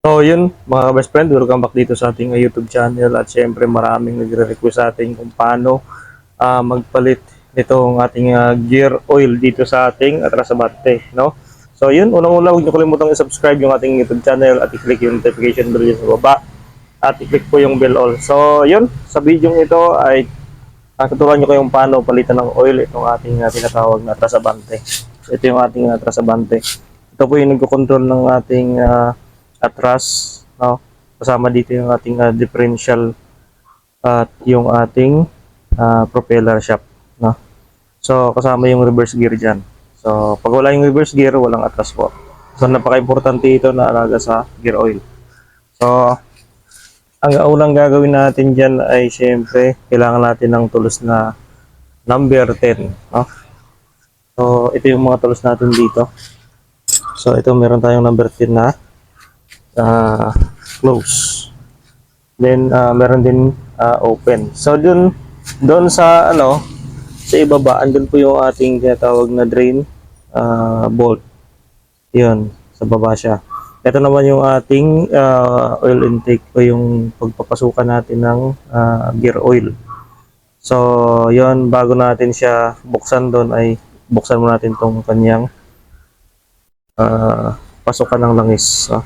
So yun mga best friend, welcome back dito sa ating uh, YouTube channel at syempre maraming nagre-request sa ating kung paano ah, magpalit nitong ating ah, gear oil dito sa ating Atrasabate, no? So yun, unang-una huwag niyo kalimutang i-subscribe yung ating YouTube channel at i-click yung notification bell dyan sa baba at i-click po yung bell all. So yun, sa video ito ay uh, tuturuan niyo kayong paano palitan ng oil itong ating ah, tinatawag na Atrasabante. Ito yung ating uh, Atrasabante. Ito po yung nagko-control ng ating ah, atras, no? Kasama dito yung ating ah, differential at yung ating ah, propeller shaft, no? So, kasama yung reverse gear diyan. So, pag wala yung reverse gear, walang atras po. So, napaka-importante ito na alaga sa gear oil. So, ang unang gagawin natin diyan ay syempre, kailangan natin ng tools na number 10, no? So, ito yung mga tools natin dito. So, ito meron tayong number 10 na uh, close. Then uh, meron din uh, open. So dun doon sa ano sa ibaba andun po yung ating tinatawag na drain uh, bolt. 'Yun, sa baba siya. Ito naman yung ating uh, oil intake o yung pagpapasukan natin ng uh, gear oil. So, 'yun bago natin siya buksan doon ay buksan mo natin tong kanyang uh, pasukan ng langis. So,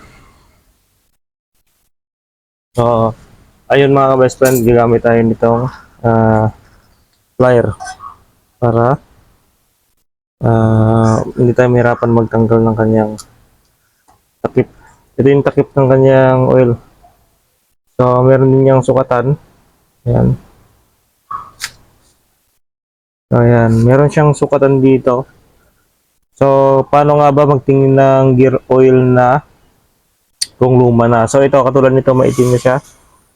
So, ayun mga best friend, gagamit tayo nitong ah, plier para ah, hindi tayo mahirapan magtanggal ng kanyang takip. Ito yung takip ng kanyang oil. So, meron din niyang sukatan. Ayan. So, ayan. Meron siyang sukatan dito. So, paano nga ba magtingin ng gear oil na kung luma na. So ito katulad nito maitim na siya.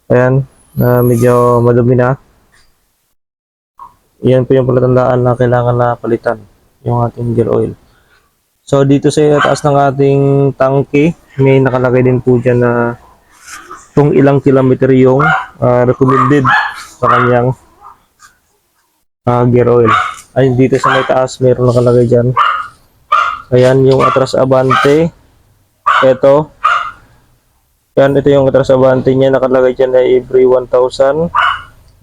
Ayan, na medyo madumi na. Yan po yung palatandaan na kailangan na palitan yung ating gear oil. So dito sa taas ng ating tangke, may nakalagay din po dyan na kung ilang kilometer yung ah, recommended sa kanyang ah, gear oil. Ay dito sa may taas, mayroon nakalagay dyan. Ayan yung atras abante. Ito, yan, ito yung trasabante niya. Nakalagay dyan na every 1,000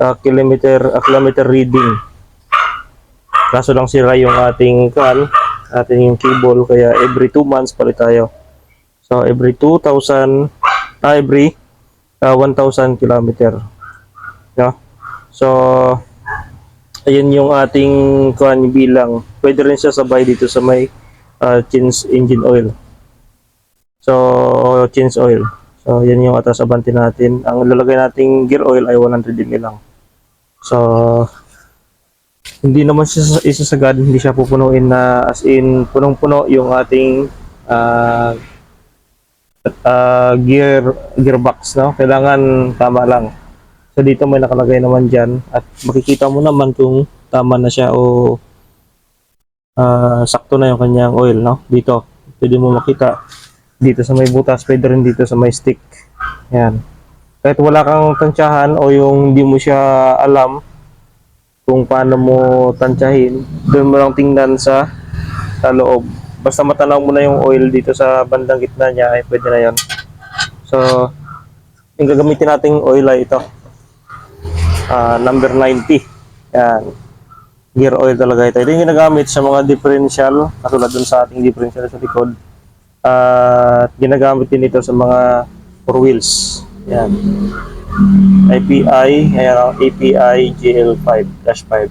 uh, kilometer, uh, kilometer reading. Kaso lang sira yung ating kan, ating yung cable. Kaya every 2 months palit tayo. So, every 2,000, ah, every uh, 1,000 kilometer. No? So, ayun yung ating kan bilang. Pwede rin siya sabay dito sa may uh, change engine oil. So, change oil. So, yan yung atas abante natin. Ang lalagay nating gear oil ay 100 ml lang. So, hindi naman siya isasagad, hindi siya pupunuin na as in punong-puno yung ating ah ah, gear gearbox, no? Kailangan tama lang. So, dito may nakalagay naman dyan at makikita mo naman kung tama na siya o ah, sakto na yung kanyang oil, no? Dito, pwede mo makita dito sa may butas, pwede rin dito sa may stick. Yan. Kahit wala kang tansyahan o yung hindi mo siya alam kung paano mo tansyahin, doon mo lang tingnan sa, sa loob. Basta matanaw mo na yung oil dito sa bandang gitna niya, ay pwede na yon. So, yung gagamitin nating oil ay ito. Ah, number 90. Yan. Gear oil talaga ito. Ito yung ginagamit sa mga differential, katulad dun sa ating differential sa likod at ginagamit din ito sa mga four wheels. Yan. IPI, ayan, API GL5 dash 5.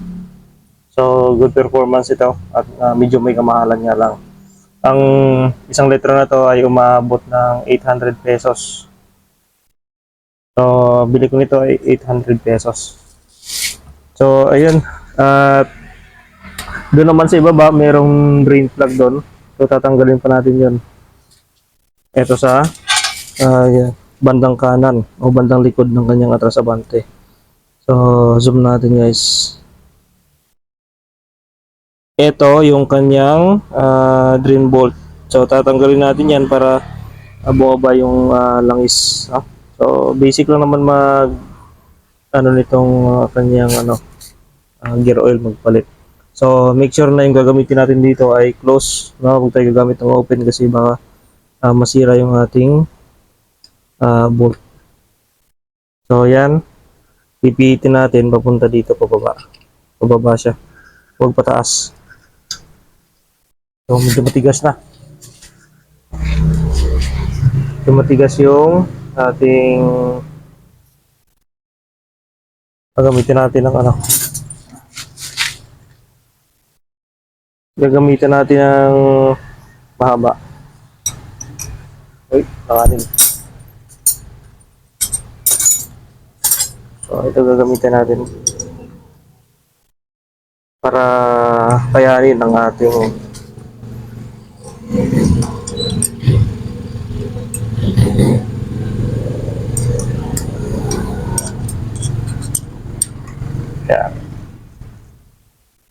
So, good performance ito at uh, medyo may kamahalan nga lang. Ang isang litro na to ay umabot ng 800 pesos. So, bili ko nito ay 800 pesos. So, ayun. At doon naman sa ibaba, merong drain plug doon. So, tatanggalin pa natin yun ito sa yeah, bandang kanan o bandang likod ng kanyang atras abante. So, zoom natin guys. Ito yung kanyang ah, drain bolt. So, tatanggalin natin yan para uh, bumaba yung ah, langis. ah. So, basic lang naman mag ano nitong ah, kanyang ano ah, gear oil magpalit. So, make sure na yung gagamitin natin dito ay close. No? Huwag tayo gagamit ng open kasi baka ah, masira yung ating ah, bolt. So, yan. Pipitin natin papunta dito pababa. Pababa siya. Huwag pataas. So, medyo matigas na. Medyo matigas yung ating gagamitin natin ng ano. Gagamitin natin ng mahaba. Uy, nanganin. So, ito gagamitin natin para kayanin ang ating Yan.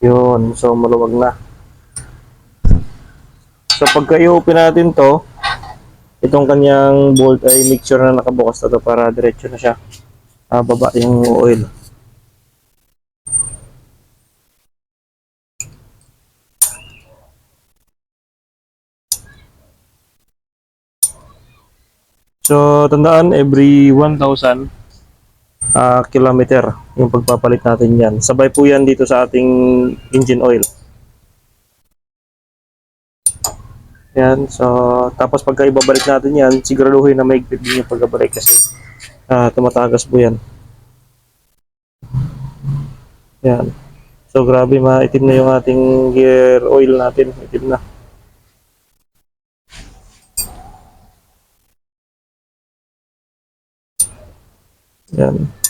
Yun. So, maluwag na. So, pagka i-open natin to, itong kanyang bolt ay make sure na nakabukas na to para diretso na siya. Ah, baba yung oil. So, tandaan, every 1,000 ah, kilometer yung pagpapalit natin yan. Sabay po yan dito sa ating engine oil. Yan, so, tapos pagka ibabalik natin yan, siguraduhin na may din yung pagkabalik kasi ah, tumatagas po yan. Yan. So, grabe, maitim na yung ating gear oil natin. Itim na. Yan.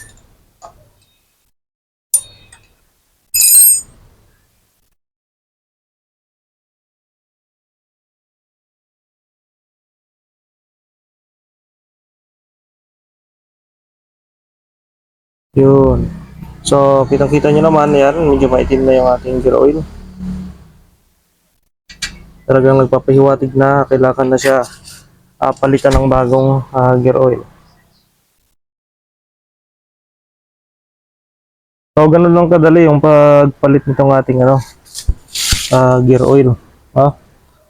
Yun. So, kitang-kita nyo naman, yan, medyo maitim na yung ating gear oil. Talagang nagpapahiwatig na, kailangan na siya ah, palitan ng bagong ah, gear oil. So, ganun lang kadali yung pagpalit nitong ating ano, ah, gear oil. Ha?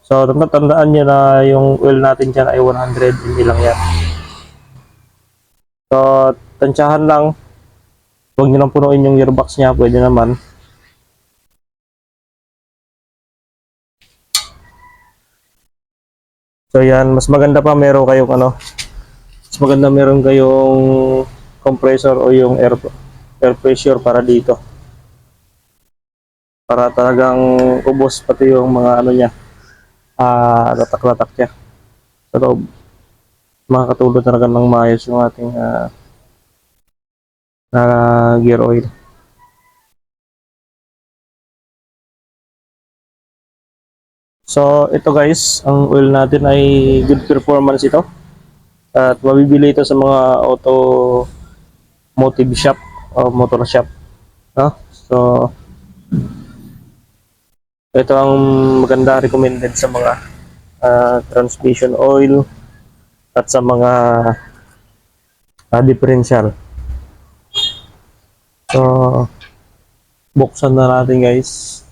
So, tanda tandaan nyo na yung oil natin dyan ay 100 ml lang yan. So, tansyahan lang. Huwag nyo lang punuin yung gearbox niya, pwede naman. So, yan. Mas maganda pa meron kayong ano, mas maganda meron kayong compressor o yung air air pressure para dito. Para talagang ubos pati yung mga ano niya. Ah, latak-latak niya. Sa loob. Makakatulong talaga ng maayos yung ating ah, na gear oil. So, ito guys, ang oil natin ay good performance ito. At mabibili ito sa mga automotive shop o motor shop. No? So, ito ang maganda recommended sa mga ah, transmission oil at sa mga ah, differential. So, buksan na natin guys.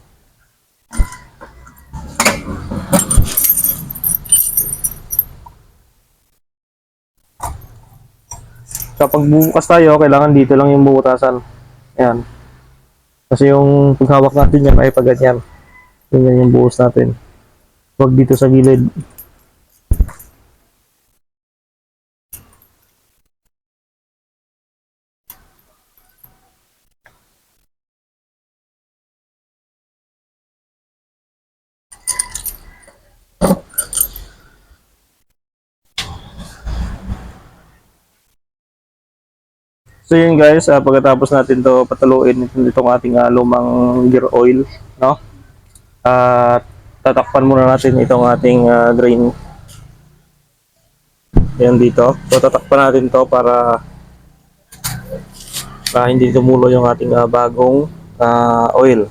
Kapag bubukas tayo, kailangan dito lang yung bubutasan. Ayan. Kasi yung paghawak natin yan ay pag. Ganyan yung buhos natin. Huwag dito sa gilid. So yun guys, ah, pagkatapos natin to pataluin itong, ating ah, lumang gear oil, no? At tatakpan muna natin itong ating ah, drain. Yan dito. So tatakpan natin to para para hindi tumulo yung ating ah, bagong ah, oil.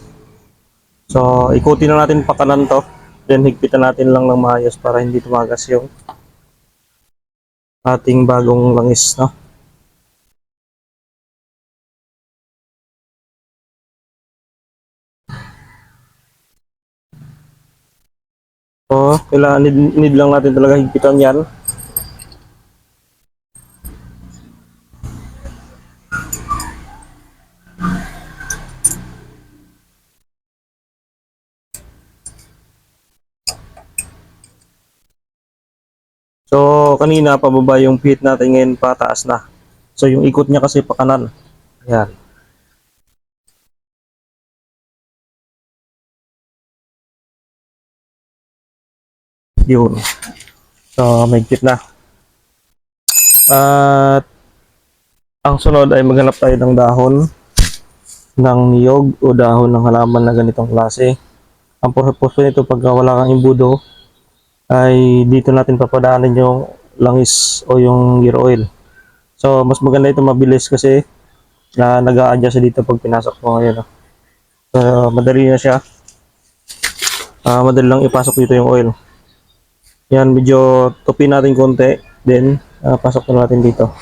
So ikutin na natin pa kanan to. Then higpitan natin lang ng maayos para hindi tumagas yung ating bagong langis, no? Oh, kailangan need, need lang natin talaga higpitan yan. So, kanina pababa yung pit natin ngayon pataas na. So, yung ikot niya kasi pa kanan. Ayan. Yun. So, may kit na. At ang sunod ay maghanap tayo ng dahon ng niyog o dahon ng halaman na ganitong klase. Ang purpose nito pagka wala kang imbudo ay dito natin papadaanan yung langis o yung gear oil. So, mas maganda ito mabilis kasi na nag a dito pag pinasok mo ngayon. So, madali na siya. Ah, madali lang ipasok dito yung oil. Yan, medyo tupi natin konti. Then, ah, pasok na natin dito.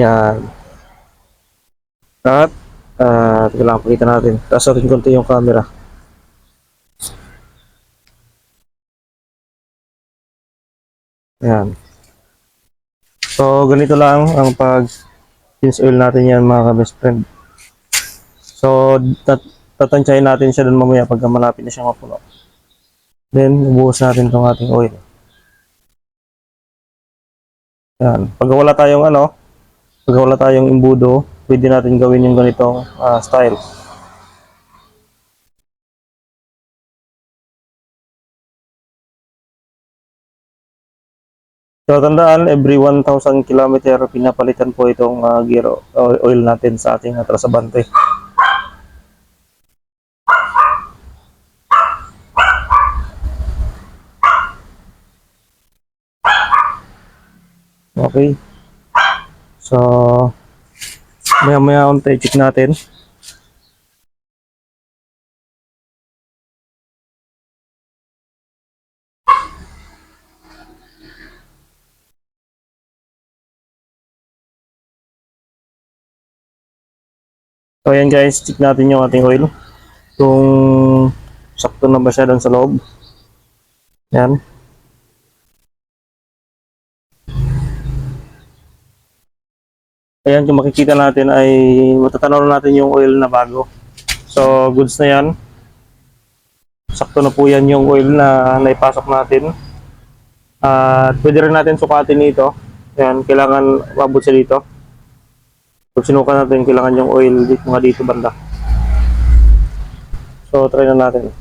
Yan. At, ah, uh, lang, pakita natin. Taas natin konti yung camera. Yan. So, ganito lang ang pag rinse oil natin yan mga ka-best friend. So, tat tatansyahin natin siya dun mamaya pagka malapit na siya mapuno. Then, ubuhos natin itong ating oil. Yan. Pag wala tayong ano, pag wala tayong imbudo, pwede natin gawin yung ganitong ah, style. So tandaan, every 1,000 km pinapalitan po itong ah, gear oil natin sa ating uh, Okay. So, maya maya unti check natin. So ayan guys, check natin yung ating oil. Kung sakto na ba siya doon sa loob. Yan. Ayan, kung makikita natin ay matatanaw na natin yung oil na bago. So, goods na yan. Sakto na po yan yung oil na naipasok natin. At pwede rin natin sukatin dito. Yan, kailangan mabot siya dito. Pag sinukat natin, kailangan yung oil dito, mga dito banda. So, try na natin.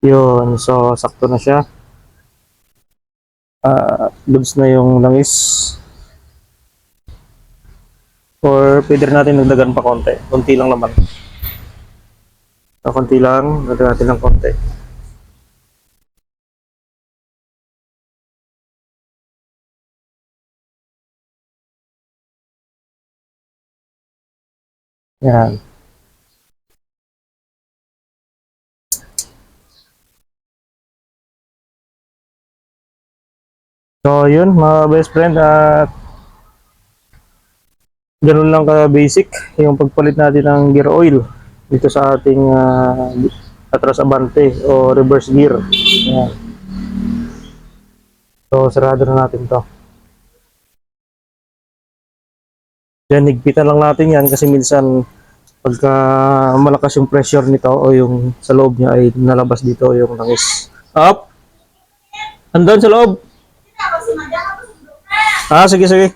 Yun, so sakto na siya. Ah, goods na yung langis. Or pwede rin natin nagdagan pa konti. Konti lang naman. So, konti lang, nagdagan natin ng konti. Yan. So, yun, mga best friend, at ganun lang ka-basic yung pagpalit natin ng gear oil dito sa ating uh, Atras Abante o reverse gear. Yan. So, sarado na natin to. Yan, higpitan lang natin yan kasi minsan pagka malakas yung pressure nito o yung sa loob niya ay nalabas dito yung langis. Up! Andun sa loob! Ah, sige, sige.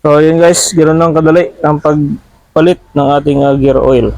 So, yun guys, ganoon lang kadali ang pagpalit ng ating uh, gear oil.